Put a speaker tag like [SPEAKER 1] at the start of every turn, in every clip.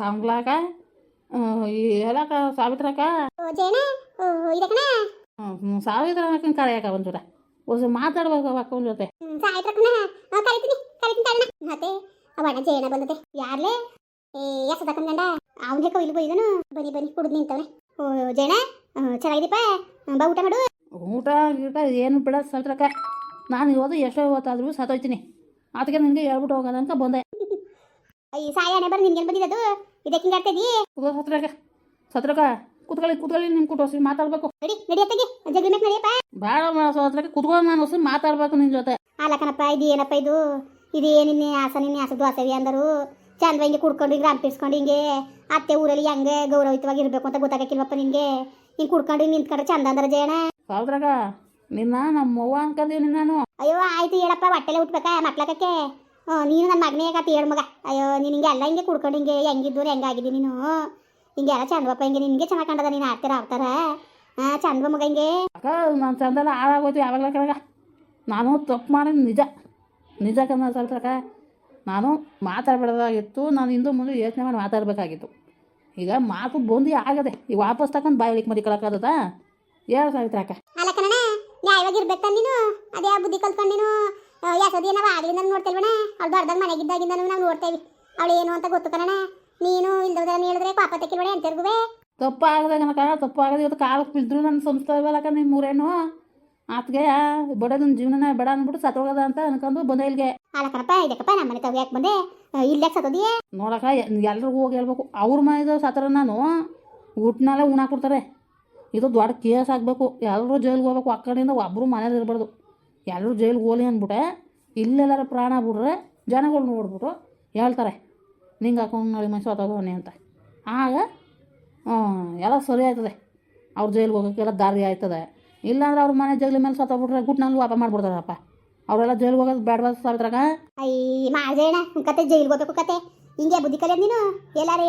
[SPEAKER 1] ಕಂಗ್ಲಾಕ? ಹೇಳಕ ಹ್ಮ್, ಸಾವಿತ್ರ ಕರೆಯಕ ಒಂಚೂರ. ಒಂದು ಮಾತಾಡ್ಬೇಕು ಅಕ್ಕನ ಜೊತೆ.
[SPEAKER 2] ಮತ್ತೆ ಅವಣ್ಣ ಜೇಣ ಬಂದತೆ. ಯಾರ್ಲೆ? ಏ ಎಸದಕ್ಕನ ಗಂಡ. ಅವ್ನ ಇಲ್ಲಿ ಬೈದನು. ಬನ್ನಿ ಬನ್ನಿ ಕುಡಿದು ನಿಂತವನೆ. ಓ ಜೇಣ ಚೆನ್ನಾಗಿದೀಪ ಬಾ ಊಟ ಮಾಡು.
[SPEAKER 1] ಊಟ ಗೀಟ ಏನು ಬಿಡ ಸಾವಿತ್ರಕ್ಕ. ನಾನು ಇವತ್ತು ಎಷ್ಟೋ ಹೊತ್ತಾದ್ರೂ ಸತ್ತೋಯ್ತೀನಿ. ಅದಕ್ಕೆ ನಿನಗೆ ಹೇಳ್ಬಿಟ್ಟು ಹೋಗೋಣ ಅಂತ ಬಂದೆ.
[SPEAKER 2] ಈ ಸಾಯಣೆ ಬರ್ ಏನು ಬಂದಿದ್ದು ಇದಕ್ಕೆ ಹಿಂಗೆ ಆಡ್ತಿದ್ದಿ
[SPEAKER 1] ಸತ್ರಕ ಸತ್ರಕ ಕುತ್ಕೊಳ್ಳಿ ಕುತ್ಕೊಳ್ಳಿ ನಿನ್ ಕೂಟೋಸಿ ಮಾತಾಡ್ಬೇಕು.
[SPEAKER 2] ನಡಿ ನಡಿಯತ್ತಗೆ ಜಗ್ಗಿ ಮೇಲೆ ನಡಿಯಪ್ಪ.
[SPEAKER 1] ಬೇಡ ಸತ್ರಕ ಕೂತ್ಕೊಂಡು ನಾನು ಹೊಸ ಮಾತಾಡ್ಬೇಕು ನಿನ್ನ ಜೊತೆ.
[SPEAKER 2] ಅಲ್ಲ ಕಣಪ್ಪ ಇದು ಏನಪ್ಪ ಇದು? ಇದು ನಿನ್ನೆ ಆಸ ನಿನ್ನೆ ಆಸ ದ್ವಾಸವಿ ಅಂದರು. ಚಂದ ಹಿಂಗೆ ಕುಡ್ಕೊಂಡು ಹಿಂಗೆ ರಂಪಿಸ್ಕೊಂಡು ಹಿಂಗೆ ಅತ್ತೆ ಊರಲ್ಲಿ ಹೆಂಗೆ ಗೌರವಯುತವಾಗಿ ಇರಬೇಕು ಅಂತ ಗೊತ್ತಾಗಕ್ಕಿಲ್ವಪ್ಪ ನಿನಗೆ? ಹಿಂಗೆ ಕುಡ್ಕೊಂಡು ನಿಂತ್ಕೊಂಡ್ರೆ ಚಂದ ಅಂದ್ರೆ ಜೇಣ
[SPEAKER 1] ಸಾವಿತ್ರಕ್ಕ ನಿನ್ನ ನಮ್ಮ ಅವ್ವ ಅನ್ಕೊಂಡೀನಿ ನಾನು.
[SPEAKER 2] ಅಯ್ಯೋ ಆಯ್ತು ಹೇಳಪ್ಪ ಹೊಟ್ಟೆಲೆ ಹುಟ್ಬೇಕಾ ಮಕ್ಳಕಕ್ಕೆ ನೀನು ನನ್ನ ಮಗನೇ ಆಗತ್ತೆ ಎರಡು ಮಗ. ಅಯ್ಯೋ ನೀನು ಹಿಂಗೆ ಎಲ್ಲ ಹಿಂಗೆ ಕುಡ್ಕೊಂಡು ಹಿಂಗೆ ಹೆಂಗಿದ್ದೂರು ಹೆಂಗಾಗಿದ್ದಿ ನೀನು? ಹಿಂಗೆ ಎಲ್ಲ ಚಂದವಪ್ಪ ಹಿಂಗೆ ನಿನಗೆ ಚೆನ್ನಾಗಿ ಕಂಡದ ನೀನು ಆಡ್ತೀರ ಆಡ್ತಾರ? ಹಾಂ ಚಂದವ ಮಗ ಹಿಂಗೆ?
[SPEAKER 1] ಅಕ್ಕ ನಾನು ಚಂದಲ್ಲ ಹಾಳಾಗೋಯ್ತು ಯಾವಾಗಲ ಕೆಳಗ. ನಾನು ತಪ್ಪು ಮಾಡಿ ನಿಜ. ನಿಜ ಕನ್ನ ಸಾವಿತ್ರಕ್ಕ ನಾನು ಮಾತಾಡಬೇಡದಾಗಿತ್ತು ನಾನು ಹಿಂದೂ ಮುಂದೆ ಯೋಚನೆ ಮಾಡಿ ಮಾತಾಡಬೇಕಾಗಿತ್ತು. ಈಗ ಮಾತು ಬಂದು ಆಗದೆ. ಈಗ ವಾಪಸ್ ತಗೊಂಡು ಬಾಯಿಲಿಕ್ಕೆ ಹೇಳ
[SPEAKER 2] ಸಾವಿತ್ರ ಅಕ್ಕ. ಅಲ್ಲ ಕಣ ನೀನು. ಅದೇ ಬುದ್ಧಿ ಕಲ್ತ್ಕೊಂಡು ನೀನು ಯಾಸದಿ ನಾವು ಆಗ್ಲಿಂದ ನೋಡ್ತೇವಣ ಅವ್ಳು ದೊಡ್ಡದಾಗ ಮನೆಗಿದ್ದಾಗಿಂದ ನಾವು ನೋಡ್ತೇವೆ ಅವಳು ಏನು ಅಂತ ಗೊತ್ತು ಕಣ ನೀನು ಇಲ್ದದ ಹೇಳಿದ್ರೆ ಪಾಪ ತೆಕ್ಕಿಲ್ವಡೆ ಅಂತಿರ್ಗುವೆ
[SPEAKER 1] ತಪ್ಪು ಆಗದೆ ಕಾಲ ತಪ್ಪು ಆಗದೆ ಇವತ್ತು ಕಾಲಕ್ಕೆ ಬಿದ್ದರು ನನ್ನ ಸಂಸ್ಥೆ ಇವಲ್ಲಕ್ಕ ನಿಮ್ಮ ಮೂರೇನು ಆತ್ಗೆ ಬಡ ನನ್ನ ಜೀವನನ ಬೇಡ ಅಂದ್ಬಿಟ್ಟು ಸತ್ತೋಗದ ಅಂತ ಅನ್ಕೊಂಡು ಬಂದೆ ಇಲ್ಲಿಗೆ.
[SPEAKER 2] ಅಲ್ಲ ಕಣಪ್ಪ ಇದಕ್ಕಪ್ಪ ನಮ್ಮ ಮನೆ ತಗ ಯಾಕೆ ಬಂದೆ? ಇಲ್ಲೇ ಸತ್ತೋದಿಯೇ?
[SPEAKER 1] ನೋಡಕ್ಕ ಎಲ್ರಿಗೂ ಹೋಗಿ ಹೇಳ್ಬೇಕು. ಅವ್ರ ಮನೆದು ಸತ್ರ ನಾನು. ಊಟನೆಲ್ಲ ಉಣಾಕ್ ಕೊಡ್ತಾರೆ. ಇದು ದೊಡ್ಡ ಕೇಸ್ ಆಗಬೇಕು. ಎಲ್ಲರೂ ಜೈಲಿಗೆ ಹೋಗ್ಬೇಕು. ಆ ಕಡೆಯಿಂದ ಒಬ್ಬರು ಮನೇಲಿ ಇರಬಾರ್ದು ಎಲ್ಲರೂ ಜೈಲಿಗೆ ಹೋಲಿ ಅಂದ್ಬಿಟ್ಟೆ. ಇಲ್ಲೆಲ್ಲರ ಪ್ರಾಣ ಬಿಡ್ರೆ ಜನಗಳು ನೋಡ್ಬಿಟ್ಟು ಹೇಳ್ತಾರೆ, ನಿಂಗೆ ಹಾಕೊಂಡು ನೋಡಿ ಮನುಷ್ಯ ತಗೋನಿ ಅಂತ. ಆಗ ಎಲ್ಲ ಸರಿ ಆಯ್ತದೆ. ಅವ್ರು ಜೈಲಿಗೆ ಹೋಗೋಕ್ಕೆಲ್ಲ ದಾರಿ ಆಯ್ತದೆ. ಇಲ್ಲಾಂದ್ರೆ ಅವ್ರ ಮನೆ ಜೈಲಿ ಮೇಲೆ ಸತ್ತೋಗ್ಬಿಟ್ರೆ ಗುಟ್ನಲ್ಲಿ ವಾಪ ಮಾಡ್ಬಿಡ್ತಾರಪ್ಪ. ಅವರೆಲ್ಲ ಜೈಲಿಗೆ ಹೋಗೋದು ಬೇಡ ಸಾವಿತ್ರಾಗ.
[SPEAKER 2] ಅಯ್ಯ ಮಾಜೇಣ ಕತೆ ಜೈಲಿಗೆ ಹೋಗ್ಬೇಕು ಕತೆ. ಹಿಂಗೆ ಬುದ್ಧಿ ಕಲಿಯೋದು ನೀನು? ಎಲ್ಲಾರೇ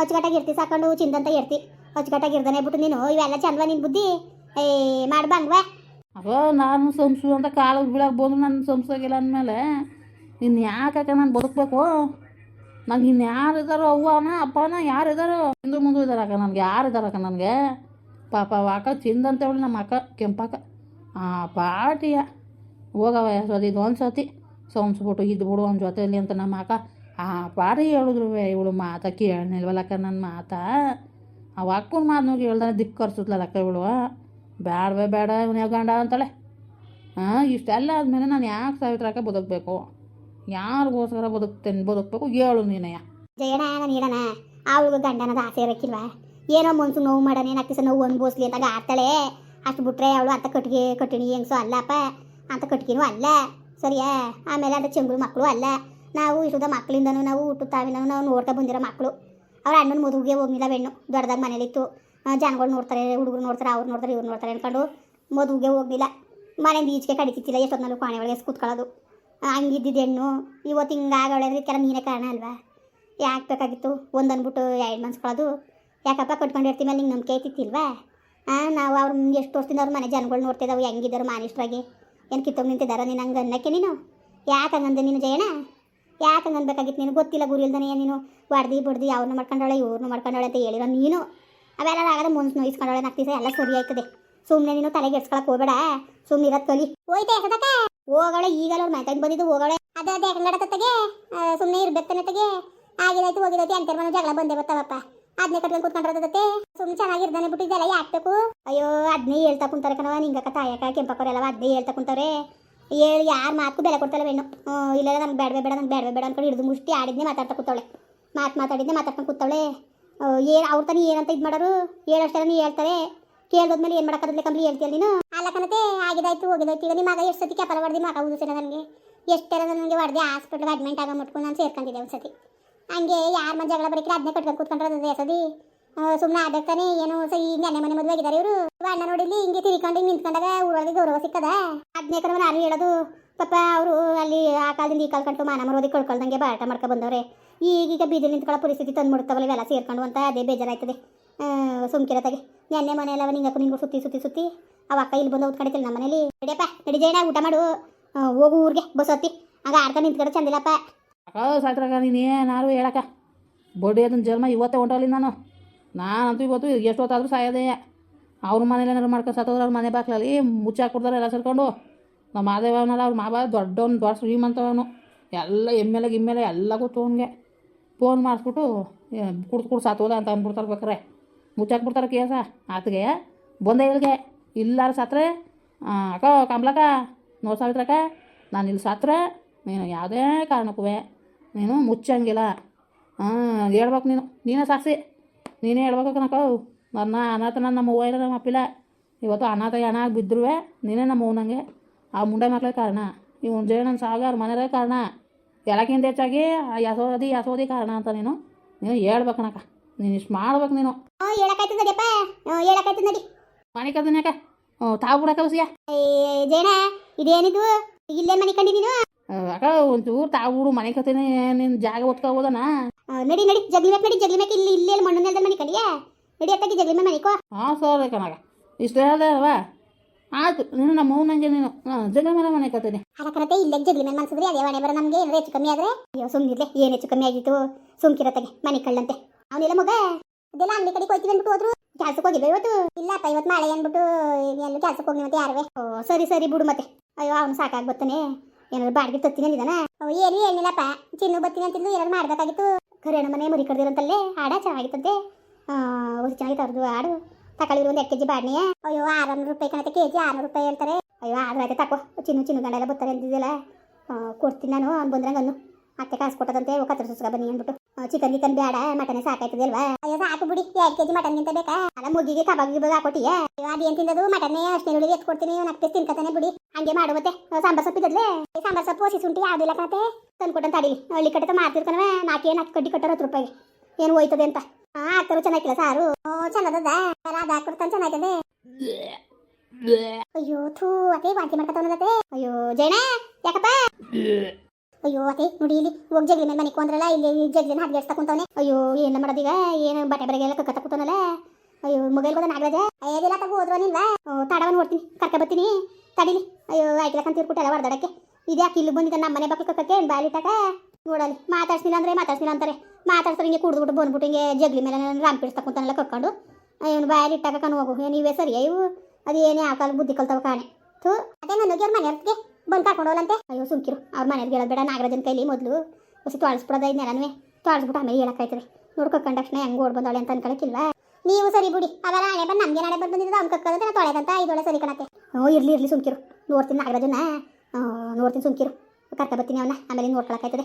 [SPEAKER 2] ಅಚ್ಚುಕಟ್ಟಾಗಿ ಇರ್ತಿ ಸಾಕೊಂಡು ಚಿಂದಂತ ಇರ್ತಿ. ಅಚ್ಚುಕಟ್ಟಾಗಿ ಇರ್ದಾನೆ ಬಿಟ್ಟು ನೀನು ಇವೆಲ್ಲ ಚಂದವ ನಿನ್ನ ಬುದ್ಧಿ? ಏ ಮಾಡ್ಬಂಗ್ವಾ
[SPEAKER 1] ಅಗೋ ನಾನು ಸಂಸು ಅಂತ ಕಾಲಿಗೆ ಬೀಳಕ್ಕೆ ಬಂದು ನನ್ನ ಸಂಸಾಗಿಲ್ಲ ಅಂದಮೇಲೆ ಇನ್ನು ಯಾಕೆ ನಾನು ಬದುಕಬೇಕು? ನನಗೆ ಇನ್ನು ಯಾರು ಇದ್ದಾರೋ ಅವ್ವನ, ಅಪ್ಪನ ಯಾರು ಇದ್ದಾರೋ ಹಿಂದೆ ಮುಂದೆ ಇದ್ದಾರಕ್ಕ ನನಗೆ, ಯಾರು ಇದ್ದಾರಕ್ಕ ನನಗೆ? ಪಾಪ ಅಕ್ಕ ತಿಂದಂತೇಳಿ ನಮ್ಮ ಅಕ್ಕ ಕೆಂಪಕ್ಕ ಆ ಪಾಟಿಯ ಹೋಗವ ಸತಿ, ಇದು ಒಂದು ಸತಿ. ಸೋಮ್ಸ್ಬಿಟ್ಟು ಇದ್ದು ಬಿಡು ಒಂದು ಜೊತೆಯಲ್ಲಿ ಅಂತ ನಮ್ಮ ಅಕ್ಕ ಆ ಪಾಟಿ ಹೇಳಿದ್ರು ಇವಳು ಮಾತ ಕೇಳನಿಲ್ವಲ್ಲಕ್ಕ ನನ್ನ ಮಾತಾ. ಅವ ಅಕ್ಕನ ಮಾತು ನೋಡಿ ದಿಕ್ಕು ಅಕ್ಕ ಇವಳು. ಬೇಡವೇ ಬೇಡ ಇವನೇ ಗಂಡ ಅಂತಾಳೆ. ಹಾಂ ಇಷ್ಟೆಲ್ಲ ಆದಮೇಲೆ ನಾನು ಯಾಕೆ ಸಾವಿತ್ರಕ್ಕ ಬದುಕಬೇಕು? ಯಾರಿಗೋಸ್ಕರ ಬದುಕ್ತೇನೆ, ಬದುಕಬೇಕು ಹೇಳು ನೀನಯ್ಯ.
[SPEAKER 2] ಜಯಣ ನಾನು ಹೇಳಣ ಅವಳು ಗಂಡನದ ಆಸೆ ಇರಕ್ಕಿಲ್ವಾ ಏನೋ ಮನ್ಸು ನೋವು ಮಾಡೋಣ ಏನು ಅಕ್ಕಿಸ ನೋವು ಅನ್ಬೋಸ್ಲಿ ಅಂತಾಗ ಆಡ್ತಾಳೆ. ಅಷ್ಟು ಬಿಟ್ರೆ ಅವಳು ಅಂತ ಕಟ್ಟಿಗೆ, ಕಟ್ಟಿಣಿ ಹೆಂಗ್ಸು ಅಲ್ಲಪ್ಪ, ಅಂತ ಕಟ್ಟಿಗೆನೂ ಅಲ್ಲ. ಸರಿಯಾ? ಆಮೇಲೆ ಅಂತ ಚೆಂಗುಳು ಮಕ್ಕಳು ಅಲ್ಲ. ನಾವು ಇಷ್ಟದ ಮಕ್ಕಳಿಂದನೂ ನಾವು ಊಟ ತಾವಿನೂ ನಾವು ನೋಡ್ತಾ ಬಂದಿರೋ ಮಕ್ಕಳು ಅವ್ರ ಅಣ್ಣನ ಮದುವೆಗೆ ಹೋಗಿಲ್ಲ ಬೆಣ್ಣು, ದೊಡ್ಡದಾಗ ಮನೇಲಿತ್ತು. ಜನಗಳು ನೋಡ್ತಾರೆ, ಹುಡುಗರು ನೋಡ್ತಾರೆ, ಅವ್ರು ನೋಡ್ತಾರೆ, ಇವ್ರು ನೋಡ್ತಾರೆ ಅನ್ಕೊಂಡು ಮದುವೆಗೆ ಹೋಗಲಿಲ್ಲ. ಮನೆಯಿಂದ ಈಚೆಗೆ ಕಡಿತಿತ್ತಿಲ್ಲ ಎಷ್ಟೊತ್ತಿನಲ್ಲೂ ಕಾಣೆ ಒಳಗೆ ಕೂತ್ಕೊಳ್ಳೋದು ಹಂಗಿದ್ದಿದ್ದು ಹೆಣ್ಣು, ಇವತ್ತು ಹಿಂಗಾಗವಳೆ ಕೆಲ ನೀನೇ ಕಾರಣ ಅಲ್ವಾ? ಯಾಕೆ ಬೇಕಾಗಿತ್ತು? ಒಂದು ಅಂದ್ಬಿಟ್ಟು ಎರಡು ಮನ್ಸ್ಕೊಳ್ಳೋದು. ಯಾಕಪ್ಪ ಕಟ್ಕೊಂಡಿರ್ತೀವಿ ಮೇಲೆ ನಿಂಗೆ ನಂಬಿಕೆ ಐತಿತ್ತಿಲ್ವಾ ಹಾಂ ನಾವು ಅವ್ರು ಎಷ್ಟು ವರ್ಷದಿಂದ ಅವ್ರ ಮನೆ ಜನಗಳು ನೋಡ್ತಿದ್ದಾವೆ ಹೆಂಗಿದ್ದಾರೆ ಮಾನಿಷ್ಟ್ರಾಗಿ. ಏನು ಕಿತ್ತೋಗಿ ನಿಂತಿದ್ದಾರೋ ನೀನು ಹಂಗೆ ಅನ್ನಕ್ಕೆ ನೀನು? ಯಾಕೆ ಹಂಗಂದೆ ನೀನು ಜಯಣ ಯಾಕೆ ಹಂಗೆ ಅನ್ಬೇಕಾಗಿತ್ತು ನೀನು ಗೊತ್ತಿಲ್ಲ ಗುರಿ ಇಲ್ದನೇ ನೀನು? ಹೊಡ್ದು ಬಡ್ದು ಯಾವ್ರನ್ನ ಮಾಡ್ಕೊಂಡವಳೆ ಇವ್ರನ್ನ ಮಾಡ್ಕೊಂಡವಳೆ ಅಂತ ಹೇಳಿರೋ ನೀನು. ಅವೆಲ್ಲ ಆಗದ ಮುನ್ಸ್ ನೋಯಿಸ್ಕೊಂಡೋಳೆ ನಾಲ್ಕು ದಿವಸ ಎಲ್ಲ ಸರಿ ಆಯ್ತದೆ. ಸುಮ್ಮನೆ ನೀನು ತಲೆಗೆ ಎಡ್ಸ್ಕೊಳಕ್ ಹೋಗ್ಬೇಡ. ಸುಮ್ಮನೆ ಇರತ್ ಕಲಿ. ಹೋಯ್ತೆ ಯಾಕದಕ್ಕ ಹೋಗಳೆ ಈಗಲ ಅವ್ರು ಮಾತಾಡಿ ಬಂದಿದ್ದು ಹೋಗೋಳೆ ಅದ ಅದೇ ಹೆಂಗಡತಗೆ ಸುಮ್ಮನೆ ಇರ್ಬೇಕು ತಗೆ ಆಗಿದಾಯ್ತು ಹೋಗಿದೈತಿ ಅಂತ ಮನೆ ಜಗಳ ಬಂದೇ ಬರ್ತಾವಪ್ಪ. ಅದನ್ನೇ ಕಟ್ಕೊಂಡು ಕೂತ್ಕೊಂಡಿರತ್ತೆ ಸುಮ್ಮನೆ ಚೆನ್ನಾಗಿರ್ದಾನೆ ಬಿಟ್ಟು ಇದೆಲ್ಲ ಯಾಕ್ಬೇಕು ಅಯ್ಯೋ ಅದ್ನೇ ಹೇಳ್ತಾ ಕುಂತಾರೆ ಕಣವ ನಿಂಗಕ್ಕ ತಾಯಕ ಕೆಂಪಕ್ಕವರೆಲ್ಲ ಅದನ್ನೇ ಹೇಳ್ತಾ ಕುಂತಾರೆ ಹೇಳಿ ಯಾರು ಮಾತು ಬೆಲೆ ಕೊಡ್ತಾಳೆ ಹೆಣ್ಣು ಇಲ್ಲ ನಂಗೆ ಬೇಡವೇ ಬೇಡ ನಂಗೆ ಬೇಡವೇ ಬೇಡ ಅನ್ಕೊಂಡು ಹಿಡಿದು ಮುಷ್ಟಿ ಆಡಿದ್ನೇ ಮಾತಾಡ್ತಾ ಕೂತಾಳೆ ಮಾತು ಮಾತಾಡಿದ್ದೆ ಮಾತಾಡ್ಕೊಂಡು ಕೂತವಳೆ. ಏನು ಅವ್ರ ತಾನೇ ಏನಂತ ಇದು ಮಾಡೋರು? ಹೇಳೋಷ್ಟೇ ನೀ ಹೇಳ್ತಾರೆ ಕೇಳ್ದೋದ್ಮೇಲೆ ಏನು ಮಾಡೋಕ್ಕಾಗಲ್ಲ ಕಂಪ್ಲಿ ಹೇಳ್ತೀಯ ನೀನು? ಅಲ್ಲ ಕಣತೆ ಆಗಿದಾಯ್ತು ಹೋಗಿದಾಯ್ತು. ಈಗ ನಿಮ್ಮ ಮಗ ಎಷ್ಟು ಸತಿ ಕೆಪಲ ಹೊಡೆದು ಮಗ? ಉದಿಸಿಲ್ಲ ನನಗೆ. ಎಷ್ಟರ ನನಗೆ ಹೊಡೆದೆ? ಹಾಸ್ಪಿಟ್ಲ್ಗೆ ಅಡ್ಮಿಂಟ್ ಆಗ ಮುಟ್ಕೊಂಡು ನಾನು ಸೇರ್ಕೊಂಡಿದ್ದೆ ಒಂದು ಸತಿ ಹಂಗೆ ಯಾರ ಮನೆ ಜಗಳ ಬರೀ ಅದನ್ನೇ ಕಟ್ಕೊಂಡು ಕೂತ್ಕೊಂಡಿರೋದು ಎಸದಿ ಸುಮ್ಮನೆ ಆದಕ್ತಾನೆ ಏನು ಸ ಈಗ ನೆನ್ನೆ ಮನೆ ಮದುವೆ ಆಗಿದ್ದಾರೆ ಇವರು. ಅಣ್ಣ ನೋಡಿಲಿ ಹಿಂಗೆ ತಿರ್ಕೊಂಡು ಹಿಂಗೆ ನಿಂತ್ಕೊಂಡಾಗ ಊರೊಳಗೆ ಗೌರವ ಸಿಕ್ಕದ? ಅದನ್ನೇ ಕಡೆ ನಾನು ಹೇಳೋದು. ಪಾಪ ಅವರು ಅಲ್ಲಿ ಆ ಕಾಲದಿಂದ ಈ ಕಾಲ ಕಂಡು ಮಾನ ಮರೋದಿ ಕಳ್ಕೊಳ್ದಂಗೆ ಬಾಟ ಮಾಡ್ಕೊ ಬಂದವ್ರೆ. ಈಗೀಗ ಬೀದಿ ನಿಂತ್ಕೊಳ್ಳೋ ಪರಿಸ್ಥಿತಿ ತಂದು ಮುಡ್ತಾವಲ್ಲ ಇವೆಲ್ಲ ಸೇರ್ಕೊಂಡು ಅಂತ ಅದೇ ಬೇಜಾರಾಯ್ತದೆ. ಸುಮ್ಕಿರತ್ತಾಗೆ ನೆನ್ನೆ ಮನೆಯೆಲ್ಲ ನಿಂಗಕ್ಕೂ ನಿಂಗೂ ಸುತ್ತಿ ಸುತ್ತಿ ಸುತ್ತಿ. ಅವ ಅಕ್ಕ ಇಲ್ಲಿ ಬಂದು ಉತ್ಕೊಂಡಿತ್ತಿಲ್ಲ ನಮ್ಮ ಮನೇಲಿ. ನಡಿಯಪ್ಪ, ನಡಿ ಊಟ ಮಾಡು. ಹೋಗು ಊರಿಗೆ, ಬಸ್ ಹತ್ತಿ. ಆಗ ಆಡ್ಕೊಂಡು ನಿಂತ್ಕೊಂಡು ಚಂದಿಲ್ಲಪ್ಪ.
[SPEAKER 1] ಅಕ್ಕ ಸಾಕ್ರಕ್ಕ ನೀನು ಏನಾರು ಹೇಳಕ್ಕ. ಬಡ್ಡಿ ಅದನ್ನ ಜನ್ಮ ಇವತ್ತೇ ಹೊಂಟಲ್ಲಿ ನಾನು. ನಾನಂತೂ ಇವತ್ತು ಎಷ್ಟೊತ್ತಾದರೂ ಸಾಯೋದೇ. ಅವ್ರ ಮನೇಲಿ ಏನಾರು ಮಾಡ್ಕೊಂಡು ಸತ್ತೋದ್ರೆ ಅವ್ರ ಮನೆ ಬಾಕ್ಲಲ್ಲಿ ಮುಚ್ಚಾಕ್ಬಿಡ್ತಾರೆ ಎಲ್ಲ ಸೇರ್ಕೊಂಡು. ನಮ್ಮ ಮಾದೇವನಲ್ಲ ಅವ್ರ ಮಾವ ದೊಡ್ಡವನು, ದೊಡ್ಡ ಶ್ರೀಮಂತವನು. ಎಲ್ಲ ಎಮ್ಮೆಲೆ ಗಿಮ್ಮೆಲೆ ಎಲ್ಲ ಗೊತ್ತು ಅವ್ನಿಗೆ. ಫೋನ್ ಮಾಡಿಸ್ಬಿಟ್ಟು ಕುಡ್ದು ಕುಡ್ದು ಸತ್ತೋದ ಅಂತ ಅಂದ್ಬಿಡ್ತಾರೆ ಬೇಕಾರೆ. ಮುಚ್ಚಾಕ್ಬಿಡ್ತಾರೆ ಕೇಸ ಆತಗೆ, ಬಂದೆ ಇಲ್ಲಿಗೆ ಇಲ್ಲಾರ ಸತ್ರೆ ಅಕ್ಕ, ಕಮಲಕ್ಕ, ನೋಡಿ ಸಾವಿತ್ರಕ್ಕ, ನಾನು ಇಲ್ಲಿ ಸತ್ರೆ, ನೀನು ಯಾವುದೇ ಕಾರಣಕ್ಕೂ ನೀನು ಮುಚ್ಚಂಗಿಲ್ಲ. ಹಾಂ ಹೇಳ್ಬೇಕು ನೀನು. ನೀನೇ ಸಾಕ್ಷಿ ನೀನೇ ಹೇಳ್ಬೇಕು ನಕ್ಕ ನನ್ನ ಅನಾಥ ನಮ್ಮ ಅವ್ವ ಇಲ್ಲ ನಮ್ಮ ಅಪ್ಪಿಲ್ಲ. ಇವತ್ತು ಅನಾಥ ಹಣ ಬಿದ್ದರೂ ನೀನೇ ನಮ್ಮ ಅವ್ನಂಗೆ. ಆ ಮುಂಡ ಮಕ್ಕಳೇ ಕಾರಣ. ಇವನು ಜಯಣ್ಣನ ಸಾಗರ ಅವ್ರ ಮನೆಯವರೇ ಕಾರಣ. ಎಲ್ಲಕ್ಕಿಂತ ಹೆಚ್ಚಾಗಿ ಆ ಯಸೋದಿ ಯಸೋದಿ ಕಾರಣ ಅಂತ ನೀನು. ನೀನು ಹೇಳ್ಬೇಕು ಕಣಕ್ಕ ನೀನು ಇಷ್ಟು ಮಾಡ್ಬೇಕು ನೀನು.
[SPEAKER 2] ಹೇಳಕ್ಕಾಯ್ತದ ನಡಿ
[SPEAKER 1] ಮನೆ ಕದನ್ಯಾಕ ತಾವು ಕೂಡ ಬಸಿಯ?
[SPEAKER 2] ಜೇಣ ಇದೇನಿದು? ಇಲ್ಲೇ ಮನೆ ಕಂಡಿ ನೀನು?
[SPEAKER 1] ಅಕ್ಕ ಒಂಚೂರು ತಾವು ಬಿಡು ಮನೆ ಕತ್ತೀನಿ ನಿನ್ನ ಜಾಗ ಒತ್ಕೋಬೋದನ?
[SPEAKER 2] ನಡಿ ನಡಿ. ಜಗ್ಲಿ ಮ್ಯಾಕ್ ನಡಿ. ಜಗ್ಲಿ ಮ್ಯಾಕ್ ಇಲ್ಲಿ ಇಲ್ಲೇ ಮಣ್ಣು ನೆಲದಲ್ಲಿ ಮನೆ ಕಂಡಿಯಾ? ನಡಿ ಅತ್ತಾಗಿ ಜಗ್ಲಿ ಕೊ ಮನಿಕೋ.
[SPEAKER 1] ಹಾಂ ಸರಿ ಕಣಗ ಇಷ್ಟು ಹೇಳ್ದೆ ಅಲ್ವಾ? ಆಯ್ತು, ನೀನು ನಮ್ಮ ಅವ್ನಂಗೆ ನೀನು. ಜಗಳ ಜಗ ಮನೆ ಕತ್ತೀನಿ
[SPEAKER 2] ಹರಕರತೆ ಇಲ್ಲೇ ಜಗ್ಲಿ ಮೇಲೆ ಮನ್ಸಿದ್ರೆ ಅದೇ ಮನೆ ಬರ ನಮ್ಗೆ ಏನಾದ್ರು ಹೆಚ್ಚು ಕಮ್ಮಿ ಆದ್ರೆ? ಅಯ್ಯೋ ಸುಮ್ಮನಿರ್ಲೆ ಏನು ಹೆಚ್ಚು ಕಮ್ಮಿ ಆಗಿತ್ತು? ಸುಮ್ಕಿರತ್ತಾಗೆ ಮನೆ ಕಳ್ಳಂತೆ. ಅವನಿಲ್ಲ ಮಗ? ಅದೆಲ್ಲ ಅಂಗಡಿ ಕಡೆ ಕೊಯ್ತೀವಿ ಅಂದ್ಬಿಟ್ಟು ಹೋದ್ರು. ಕೆಲ್ಸಕ್ಕೆ ಹೋಗಿದ್ದೆ ಇವತ್ತು? ಇಲ್ಲಪ್ಪ, ಇವತ್ತು ಮಳೆ ಅಂದ್ಬಿಟ್ಟು ಎಲ್ಲೂ ಕೆಲ್ಸಕ್ಕೆ ಹೋಗಿ ಮತ್ತೆ ಯಾರೇ ಓ, ಸರಿ ಸರಿ, ಬಿಡು ಮತ್ತೆ. ಅಯ್ಯೋ, ಅವ್ನು ಸಾಕಾಗಿ ಬರ್ತಾನೆ ಏನಾದ್ರು ಬಾಡಿಗೆ ತತ್ತೀನಿ ಅಂದಿದ್ದಾನ? ಏನು, ಏನಿಲ್ಲಪ್ಪ. ಚಿನ್ನು ಬರ್ತೀನಿ ಅಂತಿದ್ದು ಏನಾದ್ರು ಮಾಡ್ಬೇಕಾಗಿತ್ತು. ಕರಿಯಣ್ಣ ಮನೆ ಮುರಿ ಕಡ್ದಿರಂತಲ್ಲೇ, ಹಾಡ ಚೆನ್ನಾಗಿತ್ತಂತೆ. ಆ ಚೆನ್ನಾಗಿತ್ತು ಅವ್ರದ್ದು ಹಾಡು. ತಕೊಳ್ಳಿದ್ರು ಒಂದು ಎರಡು ಕೆ ಜಿ ಬಾಡ್ನೆಯ ಅಯ್ಯೋ ಆರುನೂರು ರೂಪಾಯಿ ಕಣತೆ ಕೆ ಜಿ ಆರುನೂರು ರೂಪಾಯಿ ಹೇಳ್ತಾರೆ ಅಯ್ಯೋ ಆದ್ರೆ ಆಯ್ತು ತಕೋ ಚಿನ್ನು ಚಿನ್ನು ಗಂಡ ಎಲ್ಲ ಬರ್ತಾರೆ ಅಂತಿದ್ದಿಲ್ಲ ಕೊಡ್ತೀನಿ ನಾನು ಅವ್ನು ಬಂದ್ರಂಗೆ ಅನ್ನು ಅತ್ತೆ ಕಾಸು ಕೊಟ್ಟದಂತೆ ಕತ್ರ ಸುಸ್ಕ ಬನ್ನಿ ಅಂದ್ಬಿಟ್ಟು ಚಿಕನ್ ಗಿಕನ್ ಬೇಡ ಮಟನ್ ಸಾಕಾಯ್ತದೆ ಅಯ್ಯೋ ಸಾಕು ಬಿಡಿ ಎರಡು ಕೆಜಿ ಮಟನ್ ಗಿಂತ ಬೇಕಾ ಅಲ್ಲ ಮುಗಿಗೆ ಕಬಾಬ್ ಗಿಬಾಬ್ ಹಾಕೊಟ್ಟಿಯ ಅಯ್ಯೋ ಅದೇನ್ ತಿಂದದು ಮಟನ್ ಅಷ್ಟೇ ಹುಡುಗಿ ಎತ್ ಕೊಡ್ತೀನಿ ನಾಲ್ಕು ಪೀಸ್ ತಿನ್ಕತಾನೆ ಬಿಡಿ ಹಂಗೆ ಮಾಡು ಮತ್ತೆ ಸಾಂಬಾರ್ ಸೊಪ್ಪು ಇದ್ದದ್ಲೆ ಸಾಂಬಾರ್ ಸೊಪ್ಪು ಹಸಿ ಶುಂಠಿ ಯಾವುದಿಲ್ಲ ಕತೆ ತಂದು ಕೊಟ್ಟಂತ ಅಡಿಲಿ ಹಳ್ಳಿ ಕಡೆ ಮಾರ್ತಿರ್ಕನವ ನಾಲ್ಕೇ ನಾಲ್ಕು ಕಡ್ಡಿ ಕಟ್ಟಾರ ಹತ್ತು ರೂಪಾಯಿಗೆ ಏನು ಹೋಯ್ತದೆ ಅಂತ ಹಾಕ್ತಾರೋ ಚೆನ್ನಾಗಿಲ್ಲ ಸಾರು ಓ ಚೆನ್ನಾಗದ ಅದು ಹಾಕ್ಬಿಡ್ತಾನೆ ಅಯ್ಯೋ, ಥೂ, ಅದೇ ವಾಂತಿ ಮಾಡ್ಕೊತಾವನಲ್ಲತೆ ಅಯ್ಯೋ ಜೈನ ಯಾಕಪ್ಪ? ಅಯ್ಯೋ, ಅದೇ, ನೋಡಿ ಇಲ್ಲಿ ಹೋಗಿ ಜಗ್ಲಿ ಮೇಲೆ ಮನೆ ಕೊಂದ್ರಲ್ಲ ಇಲ್ಲಿ ಜಗ್ಲಿನ ಹದ್ಗೆಡ್ಸ್ತಾ ಕುಂತವನೆ. ಅಯ್ಯೋ, ಏನ ಮಾಡೋದೀಗ ಏನು ಬಟ್ಟೆ ಬರೆಗೆಲ್ಲ ಕಕ್ಕ ಕೂತವನಲ್ಲ? ಅಯ್ಯೋ ಮೊಬೈಲ್ ಬಂದ ನಾಗರಾಜ. ಅಯ್ಯದಿಲ್ಲ ತಗೋ ಹೋದ್ರನಿಲ್ವ ತಡವ ನೋಡ್ತೀನಿ ಕರ್ಕ ಬರ್ತೀನಿ. ತಡಿಲಿ. ಅಯ್ಯೋ ಆಯ್ತಿಲ್ಲ ಅಂತ ತೀರ್ಕೊಟ್ಟಲ್ಲ ಹೊಡೆದಾಡಕ್ಕೆ ಇದ್ಯಾಕೆ ಇಲ್ಲಿ ಬಂದಿದ್ದ ನಮ್ಮ ಮನೆ ಬಾಕಿ ಕಕ್ಕಕ್ಕೆ ಬಾಲಿಟಾಕ ನೋಡಲಿ ಮಾತಾಡ್ಸಿಲ್ಲ ಅಂದ್ರೆ ಮಾತಾಡ್ಸಿಲ್ಲ ಅಂತಾರೆ. ಮಾತಾಡ್ತಾರೆ ಹಿಂಗೆ ಕುಡಿದ್ಬಿಟ್ಟು ಬಂದ್ಬಿಟ್ಟು ಹಿಂಗೆ ಜಗ್ಲಿ ಮೇಲೆ ರಾಮ್ ಪೀಡಿಸ್ತಾ ಕುಂತಾನೆಲ್ಲ ಕಕ್ಕೊಂಡು ಇವನು ಬಾಯಲ್ಲಿ ಇಟ್ಟಾಗ ಕಣ್ಣು ಹೋಗು ನೀವೇ ಸರಿ ಇವು ಅದೇನೇ ಆ ಕಾಲ ಬುದ್ಧಿ ಕಲ್ತವ ಕಾಣೆ. ಥೂ. ಅದೇ ನನಗೆ ಅವ್ರ ಮನೆಯವ್ರಿಗೆ. ಬಂದು ಹೋಗಲಂತೆ ಅಯ್ಯೋ, ಸುಮ್ಕಿರು. ಅವ್ರ ಮನೆಯವ್ರಿಗೆ ಹೇಳೋದು ಬೇಡ. ನಾಗರಾಜನ ಕೈಲಿ ಮೊದಲು ಹೊಸ ತೊಳಸ್ಬಿಡೋದ ಇದನ್ನೆಲ್ಲನೂ ತೊಳಸ್ಬಿಟ್ಟು ಆಮೇಲೆ ಹೇಳಕ್ಕಾಯ್ತದೆ. ನೋಡ್ಕೊಂಡ ತಕ್ಷಣ ಹೆಂಗೆ ಓಡ್ ಬಂದಾಳೆ ಅಂತ ಅನ್ಕೊಳಕ್ಕಿಲ್ವಾ ನೀವು ಸರಿ ಬಿಡಿ. ಅವೆಲ್ಲ ಹಣೆ ಬಂದು ನಮಗೆ ನಾಳೆ ಬಂದು ಬಂದಿದ್ದು ಅವ್ನು ಕಕ್ಕದಂತೆ ನಾ ತೊಳೆದಂತ ಐದೊಳೆ ಸರಿ ಕಣತೆ ಹ್ಞೂ, ಇರಲಿ ಇರಲಿ, ಸುಮ್ಕಿರು. ನೋಡ್ತೀನಿ ನಾಗರಾಜನ ನೋಡ್ತೀನಿ, ಸುಮ್ಕಿರು. ಕರ್ಕ ಬರ್ತೀನಿ ಅವನ್ನ ಆಮೇಲೆ ನೋಡ್ಕೊಳಕ್ಕಾಯ್ತದೆ.